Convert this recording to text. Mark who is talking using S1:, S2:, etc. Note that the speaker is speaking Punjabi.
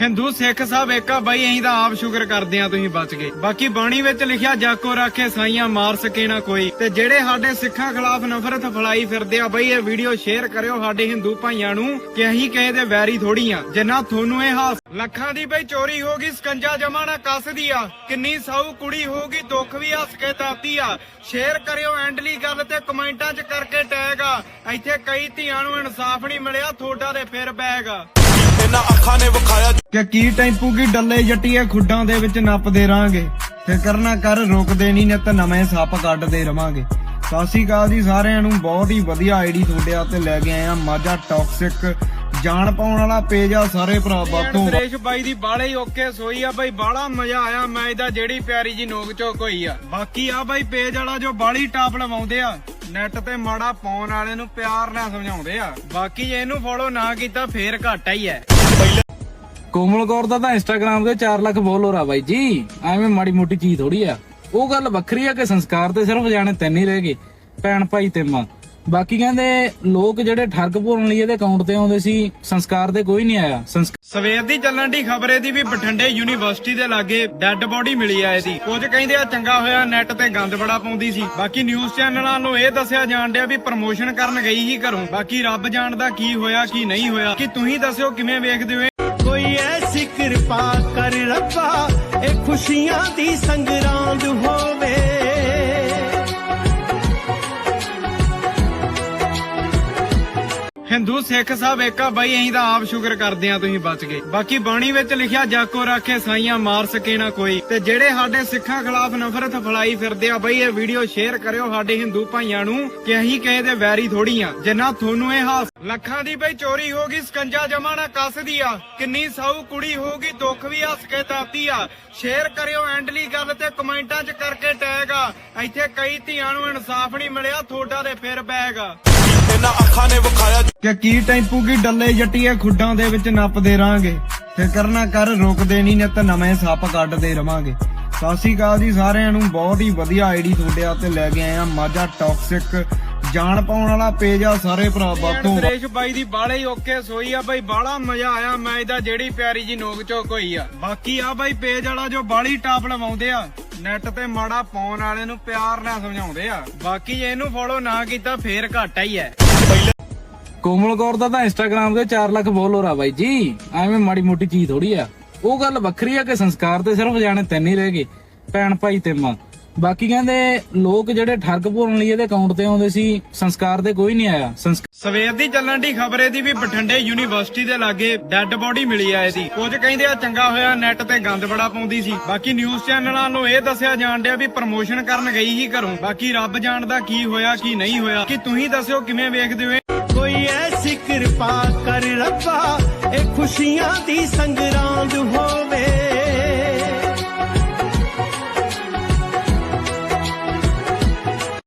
S1: ਹਿੰਦੂ ਸਿੱਖ ਸਭ ਏਕਾ ਬਈ ਅਸੀਂ ਤਾਂ ਆਪ ਸ਼ੁਕਰ ਕਰਦੇ ਆ ਤੁਸੀਂ ਬਚ ਗਏ। ਬਾਕੀ ਬਾਣੀ ਵਿੱਚ ਲਿਖਿਆ, ਜਾਕੋ ਰੱਖੇ ਸਾਈਆਂ ਮਾਰ ਸਕੇ ਨਾ ਕੋਈ। ਤੇ ਜਿਹੜੇ ਸਾਡੇ ਸਿੱਖਾਂ ਖਿਲਾਫ ਨਫ਼ਰਤ ਫਲਾਈ ਫਿਰਦੇ ਆ, ਬਈ ਇਹ ਵੀਡੀਓ ਸ਼ੇਅਰ ਕਰਿਓ ਸਾਡੇ ਹਿੰਦੂ ਭਾਈਆਂ ਨੂੰ, ਕਿ ਅਸੀਂ ਕਿਸੇ ਦੇ ਵੈਰੀ ਥੋੜੀ ਆ, ਜਿੰਨਾ ਤੁਹਾਨੂੰ ਇਹ ਹਾਸ ਲੱਖਾਂ ਦੀ ਬਈ ਚੋਰੀ ਹੋ ਗਈ, ਸਕੰਜਾ ਜਮਾ ਨਾ ਕੱਸਦੀ ਆ, ਕਿੰਨੀ ਸਾਊ ਕੁੜੀ ਹੋਊਗੀ ਦੁੱਖ ਵੀ ਹੱਸ ਕੇ ਤਾਤੀ ਆ। ਸ਼ੇਅਰ ਕਰਿਓ ਐਂਡਲੀ ਗੱਲ ਤੇ ਕਮੈਂਟਾਂ 'ਚ ਕਰਕੇ ਟੈਗ ਆ। ਇੱਥੇ ਕਈ ਧੀਆਂ ਨੂੰ ਇਨਸਾਫ ਨਹੀਂ ਮਿਲਿਆ ਥੋੜਾ ਦੇ ਫਿਰ ਬੈਗ ਆ।
S2: ਇਹਨਾਂ ਅੱਖਾਂ ਨੇ ਵਿਖਾਇਆ
S1: ਕਿ ਕੀ ਟੈਂਪੂ ਕੀ ਡੱਲੇ ਜੱਟੀਏ ਖੁੱਡਾਂ ਦੇ ਵਿੱਚ ਨੱਪਦੇ ਰਾਂਗੇ ਫਿਕਰ ਨਾ ਕਰ ਰੁਕਦੇ ਨਹੀਂ ਨਿਤ ਨਵੇਂ ਸੱਪ ਕੱਢਦੇ ਰਵਾਂਗੇ। ਸਤਿ ਸ਼੍ਰੀ ਅਕਾਲ ਜੀ ਸਾਰਿਆਂ ਨੂੰ ਬਹੁਤ ਹੀ ਵਧੀਆ ਆਈਡੀ ਤੁਹਾਡੇ ਆ ਤੇ ਲੈ ਕੇ ਆਏ ਆ ਮਾਝਾ ਟੌਕਸਿਕ ਜਾਣ ਪਾਉਣ ਵਾਲਾ ਪੇਜ ਆ ਸਾਰੇ ਭਰਾ ਬਾਤੋਂ ਸੁਰੇਸ਼ ਬਾਈ ਦੀ ਬਾਲੇ ਹੀ ਓਕੇ ਸੋਈ ਆ ਬਾਈ ਬਾਲਾ ਮਜ਼ਾ ਆਇਆ ਮੈਚ ਦਾ ਜਿਹੜੀ ਪਿਆਰੀ ਜੀ ਨੋਕ ਝੋਕ ਹੋਈ ਆ। ਬਾਕੀ ਆ ਬਾਈ ਪੇਜ ਵਾਲਾ ਜੋ ਬਾਲੀ ਟਾਪ ਲਵਾਉਂਦੇ ਆ ਨੈਟ ਤੇ ਮਾੜਾ ਪਾਉਣ ਵਾਲੇ ਨੂੰ ਪਿਆਰ ਨਾਲ ਸਮਝਾਉਂਦੇ ਆ। ਬਾਕੀ ਜੇ ਇਹਨੂੰ ਫੋਲੋ ਨਾ ਕੀਤਾ ਫੇਰ ਘਾਟਾ ਹੀ ਐ
S3: ਕੋਮਲ ਕੌਰ ਦਾ ਤਾਂ ਇੰਸਟਾਗ੍ਰam ਤੇ 4 ਲੱਖ ਫੋਲੋਅਰ ਆ ਬਾਈ ਜੀ। ਐਵੇਂ ਮਾੜੀ ਮੋਟੀ ਚੀਜ਼ ਥੋੜੀ ਆ। ਉਹ ਗੱਲ ਵੱਖਰੀ ਆ ਕਿ ਸੰਸਕਾਰ ਤੇ ਸਿਰਫ ਜਾਣੇ ਤਿੰਨ ਹੀ ਰਹਿ ਗਏ, ਭੈਣ ਭਾਈ ਤੇ ਮਾਂ ਬਾਕੀ ਕਹਿੰਦੇ ਲੋਕ ਜਿਹੜੇ ਠੱਗ ਭੋਰਨ ਲਈ ਇਹਦੇ ਅਕਾਊਂਟ ਤੇ ਆਉਂਦੇ ਸੀ, ਸੰਸਕਾਰ ਤੇ ਕੋਈ ਨਹੀਂ ਆਇਆ।
S1: ਸਵੇਰ ਦੀ ਚੱਲਣ ਦੀ ਖਬਰ ਇਹਦੀ ਵੀ ਬਠਿੰਡੇ ਯੂਨੀਵਰਸਿਟੀ ਦੇ ਲਾਗੇ ਡੈੱਡ ਬੋਡੀ ਮਿਲੀ ਆ ਇਹਦੀ। ਕੁਝ ਕਹਿੰਦੇ ਆ ਚੰਗਾ ਹੋਇਆ ਨੈਟ ਤੇ ਗੰਦ ਬੜਾ ਪਾਉਂਦੀ ਸੀ। ਬਾਕੀ ਨਿਊਜ਼ ਚੈਨਲਾਂ ਨੂੰ ਇਹ ਦੱਸਿਆ ਜਾਣ ਡਿਆ ਵੀ ਪ੍ਰਮੋਸ਼ਨ ਕਰਨ ਗਈ ਹੀ ਘਰੋਂ। ਬਾਕੀ ਰੱਬ ਜਾਣਦਾ ਕੀ ਹੋਇਆ, ਕੀ ਨਹੀਂ ਹੋਇਆ। ਕਿ ਤੁਸੀਂ ਦੱਸਿਓ ਕਿਵੇਂ ਵੇਖਦੇ ਹੋ
S4: ਕੋਈ ਐਸੀ ਕਿਰਪਾ ਕਰ ਰੱਬਾ ਇਹ ਖੁਸ਼ੀਆਂ ਦੀ ਸੰਗਰਾਂਦ ਹੋਵੇ।
S1: ਹਿੰਦੂ ਸਿੱਖ ਸਭ ਏਕਾ ਬਈ, ਅਸੀਂ ਤਾਂ ਆਪ ਸ਼ੁਕਰ ਕਰਦੇ ਆ ਤੁਸੀਂ ਬਚ ਗਏ। ਬਾਕੀ ਬਾਣੀ ਵਿੱਚ ਲਿਖਿਆ, ਜਾਕੋ ਰੱਖੇ ਸਾਈਆਂ ਮਾਰ ਸਕੇ ਨਾ ਕੋਈ। ਤੇ ਜਿਹੜੇ ਸਾਡੇ ਸਿੱਖਾਂ ਖਿਲਾਫ ਨਫ਼ਰਤ ਫੈਲਾਈ ਫਿਰਦੇ ਆ, ਬਈ, ਇਹ ਵੀਡੀਓ ਸ਼ੇਅਰ ਕਰਿਓ ਸਾਡੇ ਹਿੰਦੂ ਭਾਈਆਂ ਨੂੰ, ਕਿ ਅਸੀਂ ਕਿਸੇ ਦੇ ਵੈਰੀ ਥੋੜੀ ਆ, ਜਿੰਨਾ ਤੁਹਾਨੂੰ ਇਹ ਹਾਸ ਲੱਖਾਂ ਦੀ ਬਈ ਚੋਰੀ ਹੋ ਗਈ, ਸਕੰਜਾ ਜਮਾ ਨਾ ਕੱਸਦੀ ਆ, ਕਿੰਨੀ ਸਾਊ ਕੁੜੀ ਹੋਊਗੀ ਦੁੱਖ ਵੀ ਹੱਸ ਕੇ ਤਾਤੀ ਆ। ਸ਼ੇਅਰ ਕਰਿਓ ਐਂਡਲੀ ਗੱਲ ਤੇ ਕਮੈਂਟਾਂ 'ਚ ਕਰਕੇ ਟੈਗ ਆ। ਇੱਥੇ ਕਈ ਧੀਆਂ ਨੂੰ ਇਨਸਾਫ ਨਹੀਂ ਮਿਲਿਆ ਥੋੜਾ ਦੇ ਫਿਰ ਬੈਗ ਆ।
S2: ਇਹਨਾਂ ਅੱਖਾਂ ਨੇ ਵਿਖਾਇਆ
S1: ਕਿ ਕੀ ਟੈਂਪੂ ਕੀ ਡੱਲੇ ਜੱਟੀਏ ਖੁੱਡਾਂ ਦੇ ਵਿੱਚ ਨੱਪਦੇ ਰਾਂਗੇ। ਫਿਕਰ ਨਾ ਕਰ ਰੁਕਦੇ ਨਹੀਂ ਨਿਤ ਨਵੇਂ ਸੱਪ ਕੱਢਦੇ ਰਵਾਂਗੇ। ਸਤਿ ਸ਼੍ਰੀ ਅਕਾਲ ਜੀ ਸਾਰਿਆਂ ਨੂੰ ਬਹੁਤ ਹੀ ਵਧੀਆ ਆਈਡੀ ਤੁਹਾਡੇ ਆ ਤੇ ਲੈ ਕੇ ਆਏ ਆ ਮਾਝਾ ਟੌਕਸਿਕ ਜਾਣ ਪਾਉਣ ਵਾਲਾ ਪੇਜ ਆ ਸਾਰੇ ਭਰਾ ਬਾਤੋਂ ਸੁਰੇਸ਼ ਬਾਈ ਦੀ ਬਾਲੇ ਹੀ ਓਕੇ ਸੋਈ ਆ ਬਾਈ ਬਾਲਾ ਮਜ਼ਾ ਆਇਆ ਮੈਚ ਦਾ ਜਿਹੜੀ ਪਿਆਰੀ ਜੀ ਨੋਕ ਝੋਕ ਹੋਈ ਆ। ਬਾਕੀ ਆ ਬਾਈ ਪੇਜ ਵਾਲਾ ਜੋ ਬਾਲੀ ਟਾਪ ਲਵਾਉਂਦੇ ਆ ਨੈਟ ਤੇ ਮਾੜਾ ਪਾਉਣ ਵਾਲੇ ਨੂੰ ਪਿਆਰ ਨਾਲ ਸਮਝਾਉਂਦੇ ਆ। ਬਾਕੀ ਜੇ ਇਹਨੂੰ ਫੋਲੋ ਨਾ ਕੀਤਾ ਫੇਰ ਘਾਟਾ ਹੀ ਐ
S3: ਕੋਮਲ ਕੌਰ ਦਾ ਤਾਂ ਇੰਸਟਾਗ੍ਰam ਤੇ 4 ਲੱਖ ਫੋਲੋਅਰ ਆ ਬਾਈ ਜੀ। ਐਵੇਂ ਮਾੜੀ ਮੋਟੀ ਚੀਜ਼ ਥੋੜੀ ਆ। ਉਹ ਗੱਲ ਵੱਖਰੀ ਆ ਕਿ ਸੰਸਕਾਰ ਤੇ ਸਿਰਫ ਜਾਣੇ ਤਿੰਨ ਹੀ ਰਹਿ ਗਏ, ਭੈਣ ਭਾਈ ਤੇ ਮਾਂ ਬਾਕੀ ਕਹਿੰਦੇ ਲੋਕ ਜਿਹੜੇ ਠੱਗ ਭੋਰਨ ਲਈ ਇਹਦੇ ਅਕਾਊਂਟ ਤੇ ਆਉਂਦੇ ਸੀ, ਸੰਸਕਾਰ ਤੇ ਕੋਈ ਨਹੀਂ ਆਇਆ।
S1: ਸਵੇਰ ਦੀ ਚੱਲਣ ਦੀ ਖਬਰ ਇਹਦੀ ਵੀ ਬਠਿੰਡੇ ਯੂਨੀਵਰਸਿਟੀ ਦੇ ਲਾਗੇ ਡੈੱਡ ਬੋਡੀ ਮਿਲੀ ਆ ਇਹਦੀ। ਕੁਝ ਕਹਿੰਦੇ ਆ ਚੰਗਾ ਹੋਇਆ ਨੈਟ ਤੇ ਗੰਦ ਬੜਾ ਪਾਉਂਦੀ ਸੀ। ਬਾਕੀ ਨਿਊਜ਼ ਚੈਨਲਾਂ ਨੂੰ ਇਹ ਦੱਸਿਆ ਜਾਣ ਡਿਆ ਵੀ ਪ੍ਰਮੋਸ਼ਨ ਕਰਨ ਗਈ ਹੀ ਘਰੋਂ। ਬਾਕੀ ਰੱਬ ਜਾਣਦਾ ਕੀ ਹੋਇਆ, ਕੀ ਨਹੀਂ ਹੋਇਆ। ਕਿ ਤੁਸੀਂ ਦੱਸਿਓ ਕਿਵੇਂ ਵੇਖਦੇ ਹੋ
S4: ਕੋਈ ਐਸੀ ਕਿਰਪਾ ਕਰ ਰੱਬਾ ਇਹ ਖੁਸ਼ੀਆਂ ਦੀ ਸੰਗਰਾਂਦ ਹੋਵੇ।